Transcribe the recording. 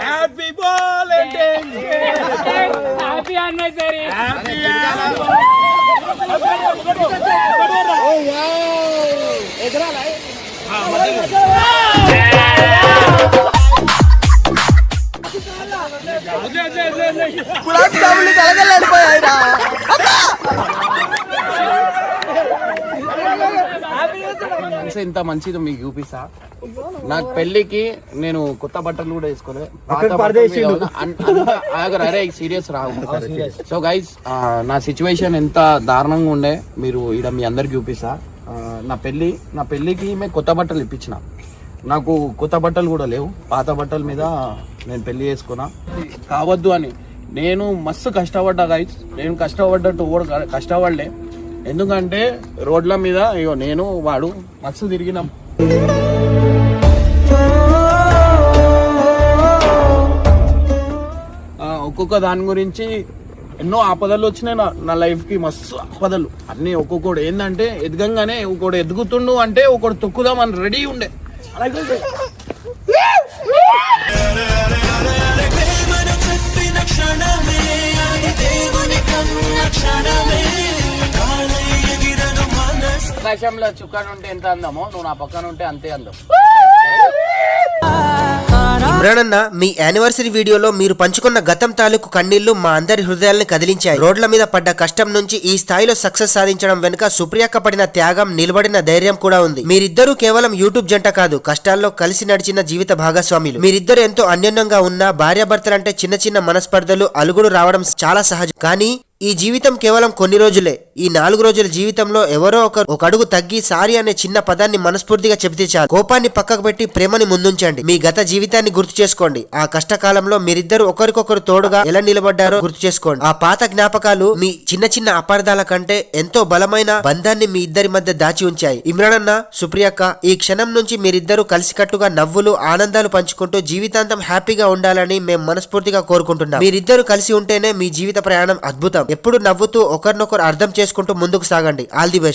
Happy valentine's happy anniversary happy gulab జాములు friends ఇంత మంచిది మీకు చూపిస్తా. నాకు పెళ్ళికి నేను కొత్త బట్టలు కూడా వేసుకోలే. పాత బట్టలు మీద ఉన్న అన్- అంత ఆగరు, అరే సీరియస్ రావు సో గైస్ నా సిచ్యువేషన్ ఎంత దారుణంగా ఉండే మీరు ఇక్కడ మీ అందరికి చూపిస్తా. నా పెళ్ళి నా పెళ్ళికి మేము కొత్త బట్టలు ఇప్పించిన. నాకు కొత్త బట్టలు కూడా లేవు. పాత బట్టల మీద నేను పెళ్ళి చేసుకున్నా. కావద్దు అని. నేను మస్తు కష్టపడ్డా గైస్ నేను కష్టపడ్డట్టు కూడా కష్టపడలే. ఎందుకంటే రోడ్ల మీద అయ్యో నేను వాడు మస్తు తిరిగినాం. ఒక్కొక్క దాని గురించి ఎన్నో ఆపదలు వచ్చినాయి నా నా లైఫ్కి మస్తు ఆపదలు. అన్నీ ఒక్కొక్కడు ఏంటంటే ఎదగంగానే ఒకడు ఎదుగుతుండు అంటే ఒకడు తొక్కుదామని రెడీ ఉండే. ఆకాశంలో చుక్కను ఉంటే ఎంత అందమో నువ్వు నా పక్కన ఉంటే అంతే అందం. ఇమ్రాన్ మీ యానివర్సరీ వీడియోలో మీరు పంచుకున్న గతం తాలూకు కన్నీళ్ళు మా అందరి హృదయాల్ని కదిలించాయి. రోడ్ల మీద పడ్డ కష్టం నుంచి ఈ స్థాయిలో సక్సెస్ సాధించడం వెనుక సుప్రియక్క పడిన త్యాగం నిలబడిన ధైర్యం కూడా ఉంది. మీరిద్దరూ కేవలం యూట్యూబ్ జంట కాదు కష్టాల్లో కలిసి నడిచిన జీవిత భాగస్వాములు. మీరిద్దరు ఎంతో అన్యోన్యంగా ఉన్న భార్యాభర్తలంటే చిన్న చిన్న మనస్పర్ధలు అలుగుడు రావడం చాలా సహజం. కానీ ఈ జీవితం కేవలం కొన్ని రోజులే. ఈ నాలుగు రోజుల జీవితంలో ఎవరో ఒకరు ఒక అడుగు తగ్గి సారీ అనే చిన్న పదాన్ని మనస్ఫూర్తిగా చెబితే చాలు. కోపాన్ని పక్కకు పెట్టి ప్రేమని ముందుంచండి. మీ గత జీవితాన్ని గుర్తు చేసుకోండి. ఆ కష్టకాలంలో మీరిద్దరు ఒకరికొకరు తోడుగా ఎలా నిలబడ్డారో గుర్తు చేసుకోండి. ఆ పాత జ్ఞాపకాలు మీ చిన్న చిన్న అపార్థాల కంటే ఎంతో బలమైన బంధాన్ని మీ ఇద్దరి మధ్య దాచి ఉంచాయి. ఇమ్రాన్ అన్న సుప్రియక్క ఈ క్షణం నుంచి మీరిద్దరూ కలిసికట్టుగా నవ్వులు ఆనందాలు పంచుకుంటూ జీవితాంతం హ్యాపీగా ఉండాలని మేము మనస్ఫూర్తిగా కోరుకుంటున్నాం. మీరిద్దరూ కలిసి ఉంటేనే మీ జీవిత ప్రయాణం అద్భుతం. ఎప్పుడు నవ్వుతూ ఒకరినొకరు అర్థం చేసుకుంటూ ముందుకు సాగండి. All the best.